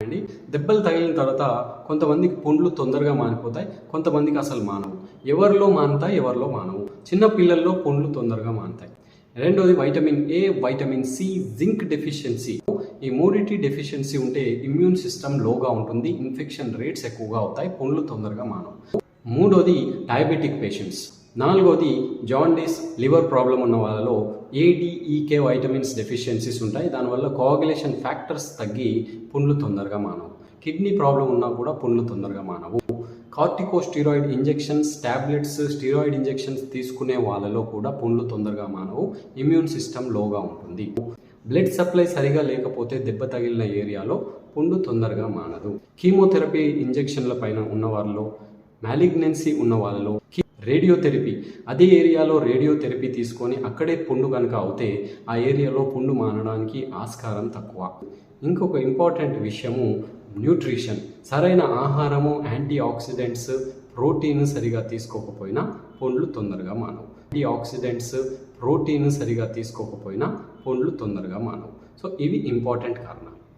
అండి. దెబ్బలు తగిలిన తర్వాత కొంతమందికి పుండ్లు తొందరగా మానిపోతాయి కొంతమందికి అసలు మానవు. ఎవరిలో మానుతాయి ఎవరిలో మానవు. చిన్న పిల్లల్లో పుండ్లు తొందరగా మానుతాయి. రెండోది vitamin A vitamin C zinc deficiency ఈ మూడిటి డెఫిషియన్సీ ఉంటే ఇమ్యూన్ సిస్టమ్ లోగా ఉంటుంది ఇన్ఫెక్షన్ రేట్స్ ఎక్కువగా అవుతాయి పుండ్లు తొందరగా మానవు. మూడోది డయాబెటిక్ పేషెంట్స్ నాలుగోది జాండీస్ లివర్ ప్రాబ్లం ఉన్న వాళ్ళలో ఏడిఈకే వైటమిన్స్ డెఫిషియన్సీస్ ఉంటాయి. దానివల్ల కోఆగులేషన్ ఫ్యాక్టర్స్ తగ్గి పుండ్లు తొందరగా మానవు. కిడ్నీ ప్రాబ్లం ఉన్నా కూడా పుండ్లు తొందరగా మానవు. Corticosteroid injections tablets steroid injections తీసుకునే వాళ్ళలో కూడా పుండ్లు తొందరగా మానవు. ఇమ్యూన్ సిస్టమ్ లోగా ఉంటుంది. బ్లడ్ సప్లై సరిగా లేకపోతే దెబ్బ తగిలిన ఏరియాలో పుండు తొందరగా మానదు. కీమోథెరపీ ఇంజెక్షన్ల పైన ఉన్న వాళ్ళలో మ్యాలిగ్నెన్సీ ఉన్న వాళ్ళలో రేడియోథెరపీ. అదే ఏరియాలో రేడియోథెరపీ తీసుకొని అక్కడే పుండు కనుక అవుతే ఆ ఏరియాలో పుండు మానడానికి ఆస్కారం తక్కువ. ఇంకొక ఇంపార్టెంట్ విషయము న్యూట్రిషన్. సరైన ఆహారము యాంటీ ఆక్సిడెంట్స్ ప్రోటీన్ సరిగా తీసుకోకపోయినా పండ్లు తొందరగా మానవు. యాంటీ ఆక్సిడెంట్స్ ప్రోటీన్ సరిగా తీసుకోకపోయినా పండ్లు తొందరగా మానవు. సో ఇవి ఇంపార్టెంట్ కారణాలు.